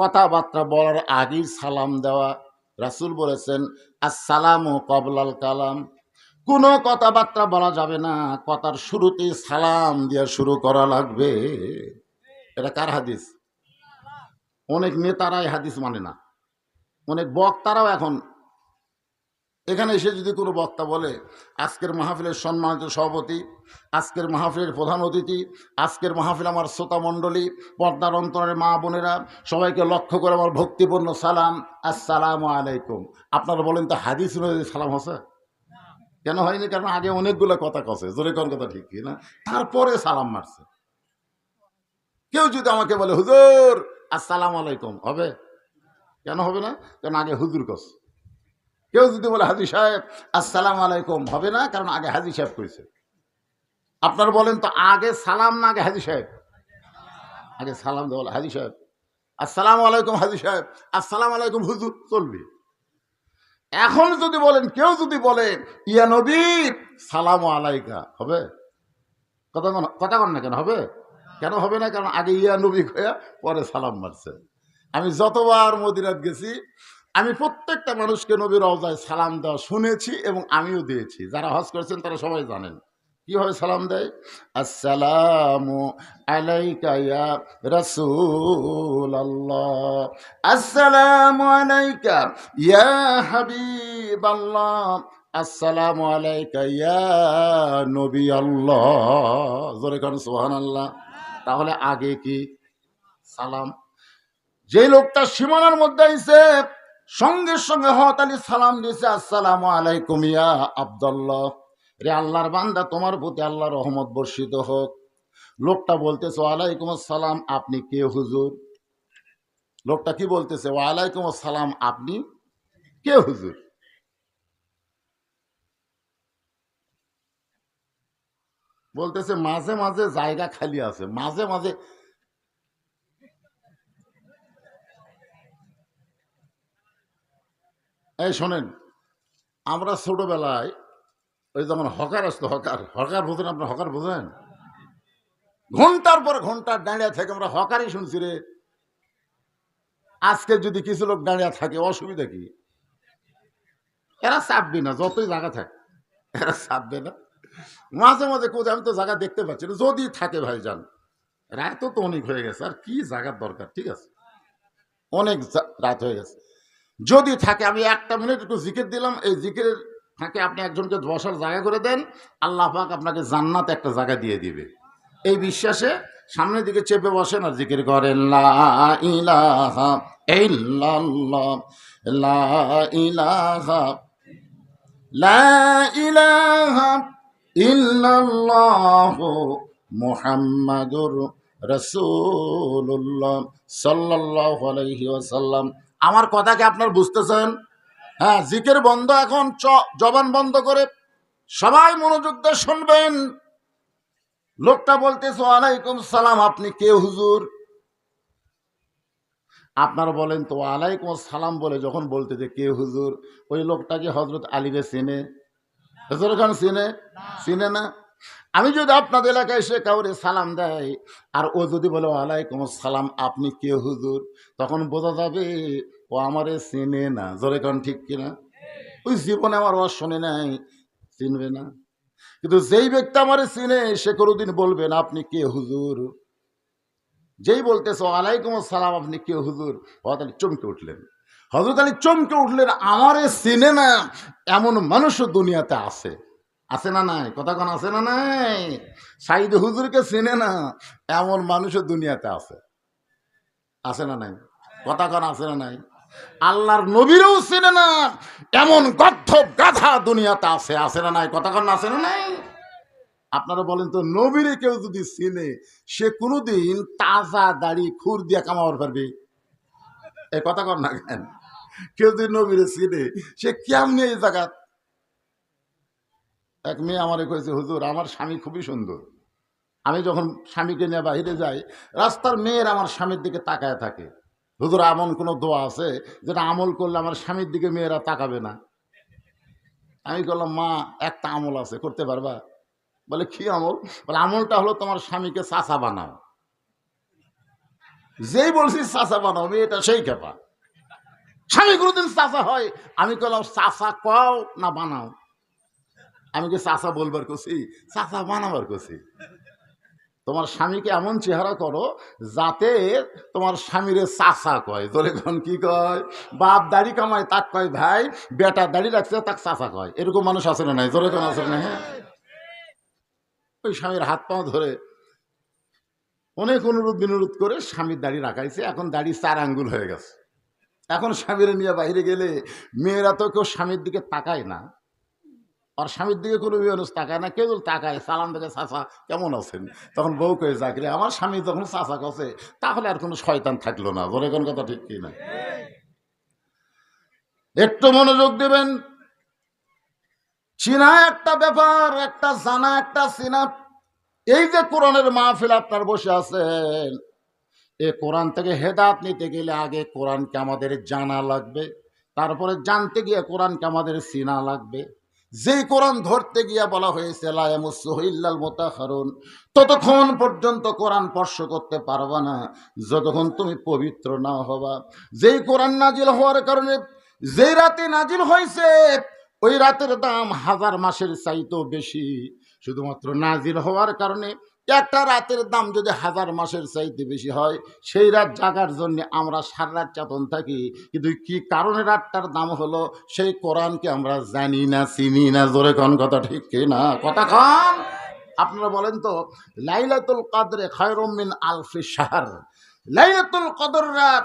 কথাবার্তা বলার আগেই সালাম দেওয়া। রাসুল বলেছেন, আসসালামু কবলাল কালাম। কোনো কথাবার্তা বলা যাবে না। কথার শুরুতেই সালাম দিয়ে শুরু করা লাগবে। এটা কার হাদিস? অনেক নেতারাই হাদিস মানে না। অনেক বক্তারাও এখন এখানে এসে যদি কোনো বক্তা বলে, আজকের মাহফিলের সম্মানিত সভাপতি, আজকের মাহফিলের প্রধান অতিথি, আজকের মাহফিল আমার শ্রোতা মণ্ডলী, পর্দার অন্তরের মা বোনেরা, সবাইকে লক্ষ্য করে আমার ভক্তিপূর্ণ সালাম, আসসালামু আলাইকুম। আপনারা বলেন তো হাদিস সালাম হসে কেন হয়নি? কারণ আগে অনেকগুলো কথা কছে, জোরে কোন কথা ঠিক না তারপরে সালাম মারছে। কেউ যদি আমাকে বলে, হুজুর, আসসালামু আলাইকুম হবে? কেন হবে না? কারণ আগে হুজুর কস কেউ যদি বলে, হাজি সাহেব, আসসালাম আলাইকুম, হবে না, কারণ আগে হাজি সাহেব কইছে। আপনারা বলেন তো, আগে সালাম না আগে হাজি সাহেব? আগে সালাম দেওয়া হাজি সাহেব। আসসালাম আলাইকুম, হাজি সাহেব। আসসালাম আলাইকুম, হুজুর, চলবে। এখন যদি বলেন, কেউ যদি বলে, ইয়া নবী, সালাম আলাইকা, হবে? কথা কথা কন না কেন, হবে? কেন হবে না? কারণ আগে ইয়া নবী হয়ে পরে সালাম মারছে। আমি যতবার মদিনাত গেছি আমি প্রত্যেকটা মানুষকে নবীর রওজায় সালাম দেওয়া শুনেছি এবং আমিও দিয়েছি। যারা হজ করেছেন তারা সবাই জানেন। কীভাবে সালাম দেয়? আসসালামু আলাইকা ইয়া রাসূলুল্লাহ। আসসালামু আলাইকা ইয়া হাবিবাল্লাহ। আসসালামু আলাইকা ইয়া নবী আল্লাহ জোরে কারণ সুবহানাল্লাহ। তাহলে আগে কি? সালাম। যে লোকটা সীমানার মধ্যে আইছে সঙ্গে সঙ্গে হত আলী সালাম দিয়েছে, আসসালামু আলাইকুম ইয়া আব্দুল্লাহ। রে আল্লাহর বান্দা, তোমার প্রতি আল্লাহর রহমত বর্ষিত হোক। লোকটা বলতেছে, ওয়ালাইকুম আসসালাম, আপনি কে হুজুর? লোকটা কি বলতেছে, ওয়ালাইকুম আসসালাম, আপনি কে হুজুর? বলতেছে, মাঝে মাঝে জায়গা খালি আছে, মাঝে মাঝে এই শোনেন, আমরা ছোটবেলায় ওই যেমন হকার আসতো, হকার। হকার বোঝেন আপনার, হকার বোঝেন? ঘণ্টার পর ঘণ্টা দাঁড়িয়ে থেকে আমরা হকারই শুনছি রে। আজকে যদি কিছু লোক দাঁড়িয়ে থাকে, অসুবিধা কি? এরা চাপবি না, যতই জায়গা থাকে, এরা চাপবে না। মাঝে মাঝে কোথায় আমি তো জায়গা দেখতে পাচ্ছি না, যদি থাকে ভাইজান, রাত তো অনেক হয়ে গেছে, আর কি জায়গার দরকার, ঠিক আছে? অনেক রাত হয়ে গেছে। যদি থাকে, আমি একটা মিনিট একটু জিকির দিলাম, এই জিকিরের ফাঁকে আপনি একজনকে বসার জায়গা করে দেন, আল্লাহ পাক আপনাকে জান্নাত একটা জায়গা দিয়ে দিবে। এই বিশ্বাসে সামনের দিকে চেপে বসেন আর জিকির করেন মুহাম্মাদুর রাসূলুল্লাহ সাল্লাল্লাহু আলাইহি ওয়াসাল্লাম। আমার কথাকে আপনার বুঝতেছেন? হ্যাঁ জিকের বন্ধ এখন জবান বন্ধ করে সবাই মনোযোগ দিয়ে শুনবেন। লোকটা বলতেছে, ওয়ালাইকুম সালাম, আপনি কে হুজুর? আপনারা বলেন তো, ওয়ালাইকুম সালাম বলে যখন বলতে যে কে হুজুর, ওই লোকটাকে হজরত আলীরে চিনে? হজরত খান চিনে? চিনে না? আমি যদি আপনাদের এলাকায় এসে কাউরে সালাম দেয় আর ও যদি বলে, ওয়ালাইকুম সালাম আপনি কে হুজুর? তখন বোঝা যাবে ও আমারে চিনে না। জোরে কারণ ঠিক কিনা? ওই জীবনে আমার ওয়াজ শোনে নাই, চিনবে না। কিন্তু যেই ব্যক্তি আমারে চিনে, সে কোনোদিন বলবে না, আপনি কে হুজুর? যেই বলতেছে, ওয়ালাইকুম সালাম আপনি কে হুজুর? হজরত চমকে উঠলেন। হজরত আলী চমকে উঠলেন, আমারে চিনে না, এমন মানুষও দুনিয়াতে আছে। আছে না নাই? কথা কোন আছে না নাই? সাইদ হুজুরকে চেনে না, এমন মানুষের দুনিয়াতে আছে। আছে না নাই? কথা কোন আছে না নাই? আল্লাহর নবীরও চেনে না, এমন গর্ধ গাধা দুনিয়াতে আছে। আছে না নাই? কথা কোন আছে না নাই? আপনারা বলেন তো, নবীরে কেউ যদি চিনে, সে কোনোদিন তাজা দাড়ি খুর দিয়া কামাবার পারবে? এই কথা কর না কেন? কেউ যদি নবীরে চিনে, সে কেমনি এই জায়গা এক মেয়ে আমারে কয়েছে হুজুর, আমার স্বামী খুবই সুন্দর। আমি যখন স্বামীকে নিয়ে বাহিরে যাই, রাস্তার মেয়ের আমার স্বামীর দিকে তাকায় থাকে। হুজুর, এমন কোনো দোয়া আছে যেটা আমল করলে আমার স্বামীর দিকে মেয়েরা তাকাবে না? আমি বললাম, মা, একটা আমল আছে, করতে পারবা? বলে, কি আমল? বলে, আমলটা হলো তোমার স্বামীকে চাচা বানাও। যেই বলছি চাচা বানাও, মেয়েটা সেই খেপা। স্বামী কোনোদিন চাচা হয়, আমি কলাম চাচা কও না বানাও। আমি কি চাচা বলবার করছি চাচা বানাবার করছি তোমার স্বামীকে এমন চেহারা করো যাতে তোমার স্বামীরে চাচা কয়। তোরে কোন কি কয়? বাপ দাড়ি কামায়, তাক কয়, ভাই, বেটা দাড়ি রাখছে, তাক চাচা কয়। এরকম মানুষ আছে না নাই? তোরে কোন আছে না হ্যাঁ ওই স্বামীর হাত পাও ধরে অনেক অনুরোধ বিনোরোধ করে স্বামীর দাড়ি রাখাইছে। এখন দাড়ি চার আঙ্গুল হয়ে গেছে। এখন স্বামীরে নিয়ে বাইরে গেলে মেয়েরা তো কেউ স্বামীর দিকে তাকায় না। আর স্বামীর দিকে কোনো মানুষ তাকায় না কেউ তাকায়, সালাম থেকে চাচা, কেমন আছেন? তখন বউ কয়ে, চাকরি, আমার স্বামী যখন চাচা কছে, তাহলে আর কোনো শয়তান থাকল না। বলে কোন কথা ঠিক কি না একটু মনোযোগ দেবেন। চিনা একটা ব্যাপার, একটা জানা, একটা চিনা। এই যে কোরআনের মাহফিল আপনার বসে আছেন, এ কোরআন থেকে হেদাত নিতে গেলে আগে কোরআনকে আমাদের জানা লাগবে, তারপরে জানতে গিয়ে কোরআনকে আমাদের চিনা লাগবে। যেই কোরআন ধরতে গিয়া বলা হয়েছে লায়ামুসহিল্লাল মোতাহারুন ততক্ষণ পর্যন্ত কোরআন স্পর্শ করতে পারবা না। যতক্ষণ তুমি পবিত্র না হবা। যেই কোরআন নাজিল হওয়ার কারণে, যেই রাতে নাজিল হয়েছে, ওই রাতের দাম হাজার মাসের চাইতেও বেশি। শুধুমাত্র নাজিল হওয়ার কারণে একটা রাতের দাম যদি হাজার মাসের চাইতে বেশি হয়, সেই রাত জাগার জন্য আমরা সারা রাত চেতন থাকি। কিন্তু কি কারণে রাতটার দাম হলো, সেই কোরআনকে আমরা জানি না, চিনি না, জোরে কন কথা ঠিক কি না? কথা খান আপনারা বলেন তো, লাইলাতুল কাদরে খয়রমিন আলফি শাহর। লাইলাতুল কদর রাত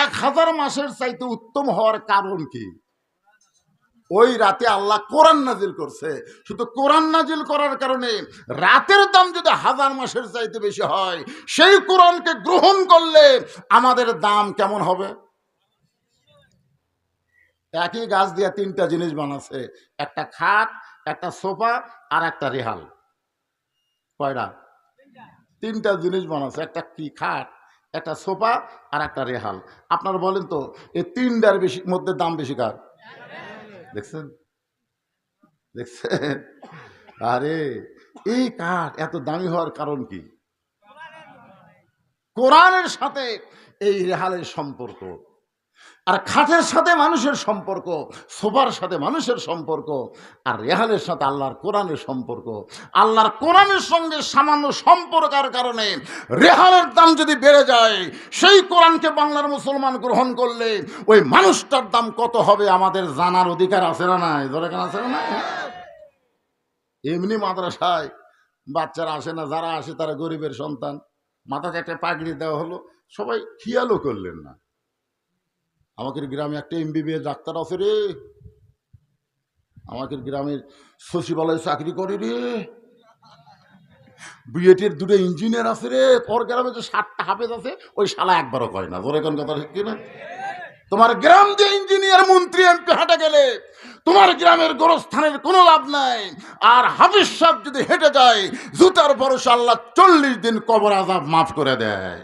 এক হাজার মাসের চাইতে উত্তম হওয়ার কারণ কি? ওই রাতে আল্লাহ কোরআন নাজিল করছে। শুধু কোরআন নাজিল করার কারণে রাতের দাম যদি হাজার মাসের চাইতে বেশি হয়, সেই কোরআনকে গ্রহণ করলে আমাদের দাম কেমন হবে? একই গাছ দিয়ে তিনটা জিনিস বানাচ্ছে, একটা খাট, একটা সোফা আর একটা রেহাল। কয়টা? তিনটা জিনিস বানাচ্ছে, একটা কি খাট, একটা সোফা আর একটা রেহাল। আপনারা বলেন তো, এই তিনটার বেশি মধ্যে দাম বেশি কার? দেখছেন? দেখছেন? আরে, এই কাঠ এত দামি হওয়ার কারণ কি? কোরআনের সাথে এই রেহালের সম্পর্ক। আর খাটের সাথে মানুষের সম্পর্ক সোফার সাথে মানুষের সম্পর্ক, আর রেহালের সাথে আল্লাহর কোরআনের সম্পর্ক। আল্লাহর কোরআনের সঙ্গে সামান্য সম্পর্কের কারণে রেহালের দাম যদি বেড়ে যায়, সেই কোরআনকে বাংলার মুসলমান গ্রহণ করলে ওই মানুষটার দাম কত হবে আমাদের জানার অধিকার আছে না নাই? ধরে কেন আছে না? এমনি মাদ্রাসায় বাচ্চারা আসে না, যারা আসে তারা গরিবের সন্তান। মাথাতে একটা পাগড়ি দেওয়া হলো, সবাই খেয়ালও করলেন না। আমাদের গ্রামে একটা এমবিবিএস ডাক্তার আছে রে। আমাদের গ্রামের সচিবালয়ে চাকরি করে রে। বিএটির দুটো ইঞ্জিনিয়ার আছে রে। তোর গ্রামে যে সাতটা হাফেজ আছে, ওই শালা একবারও কয় না। তোর এখন কথা ঠিক কিনা? তোমার গ্রাম যে ইঞ্জিনিয়ার মন্ত্রী এমপি হাঁটে গেলে, তোমার গ্রামের গোরস্থানের কোনো লাভ নাই। আর হাফিজ সাহেব যদি হেঁটে যায়, জুতার ভরসা আল্লাহ চল্লিশ দিন কবর আজাব মাফ করে দেয়।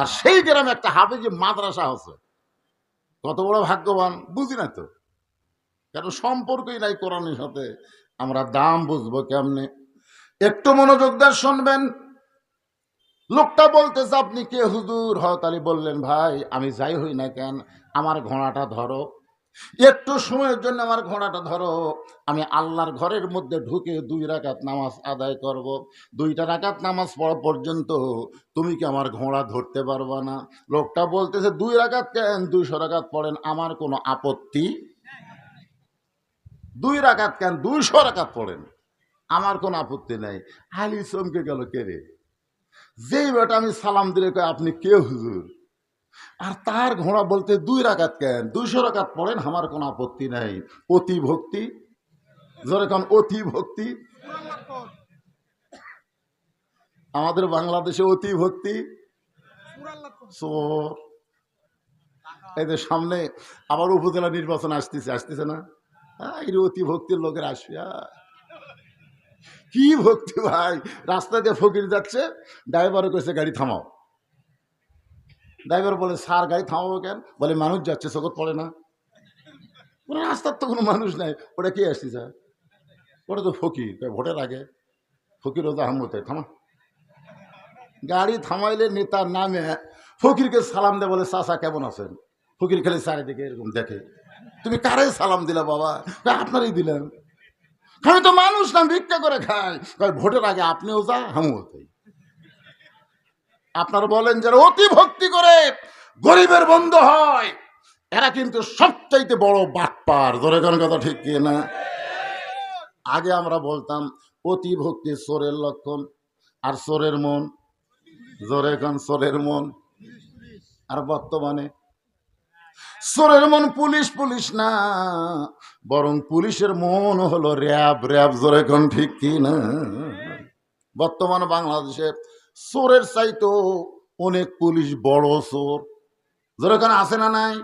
আর সেই গ্রামে একটা হাফিজ মাদ্রাসা আছে। কত বড় ভাগ্যবান, বুঝি না তো? কেন সম্পর্কই নাই কোরআনের সাথে? আমরা দাম বুঝব কেমনে? একটু মনোযোগ দিয়ে শুনবেন। লোকটা বলতেছে আপনি কে হুজুর? হতালি বললেন, ভাই, আমি যাই হই না কেন? আমার ঘোড়াটা ধরো। একটু সময়ের জন্য আমার ঘোড়াটা ধরো। আমি আল্লাহর ঘরের মধ্যে ঢুকে দুই রাকাত নামাজ আদায় করব। দুইটা রাকাত নামাজ পড়া পর্যন্ত তুমি কি আমার ঘোড়া ধরতে পারবা না? লোকটা বলতেছে, দুই রাকাত কেন? দুইশো রাকাত পড়েন, আমার কোনো আপত্তি? দুই রাকাত কেন? দুইশো রাকাত পড়েন, আমার কোনো আপত্তি নাই। আলি চমকে গেল, কে রে? যেই বেটা আমি সালাম দিলে আপনি কে হুজুর? আর তার ঘোড়া বলতে দুই রাকাত কেন? দুইশো রাকাত পড়েন, আমার কোনো আপত্তি নাই। অতি ভক্তি? জোরে কোন, অতি ভক্তি? আমাদের বাংলাদেশে অতি ভক্তি? চোর। এদের সামনে আবার উপজেলা নির্বাচন আসতেছে আসতেছে না? এই অতি ভক্তির লোকের আসবে কি ভক্তি ভাই? রাস্তা দিয়ে ফকির যাচ্ছে ড্রাইভারও কইছে, গাড়ি থামাও। ড্রাইভার বলে, স্যার, গাড়ি থামাবো কেন? বলে, মানুষ যাচ্ছে চোখত পড়ে না। ওরা রাস্তার তো কোনো মানুষ নাই। ওটা কে আসছে, স্যার? ওটা তো ফকির। ভোটের আগে ফকির ওটা আহমদ থামা। গাড়ি থামাইলে নেতার নামে ফকিরকে সালাম দে বলে, চাচা, কেমন আছেন? ফকির খালি চারিদিকে এরকম দেখে। তুমি কারে সালাম দিলা, বাবা? আপনারই দিলেন? আমি তো মানুষ না, ভিক্ষা করে খাই। ভোটের আগে আপনিও যা, আমিও তাই। আপনারা বলেন যারা অতি ভক্তি করে গরিবের বন্ধ হয়, এরা কিন্তু সবচাইতে বড় বাটপার। ধরে কোন কথা ঠিক কি না? আগে আমরা বলতাম, অতি ভক্তি চোরের লক্ষণ, আর চোরের মন জোরে এখন চোরের মন। আর বর্তমানে চোরের মন পুলিশ পুলিশ না, বরং পুলিশের মন হলো র্যাব। র্যাব জোরে কোন ঠিক কি না? বর্তমান বাংলাদেশে চোরের চাইতো অনেক পুলিশ, বড় চোর যারা এখানে আছে না নাই?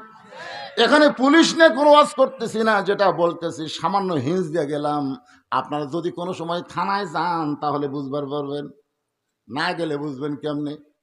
এখানে পুলিশ নিয়ে কোনো ওয়াজ করতেছি না, যেটা বলতেছি, সামান্য হিংস দিয়ে গেলাম। আপনারা যদি কোনো সময় থানায় যান, তাহলে বুঝবার পারবেন। না গেলে বুঝবেন কেমনে?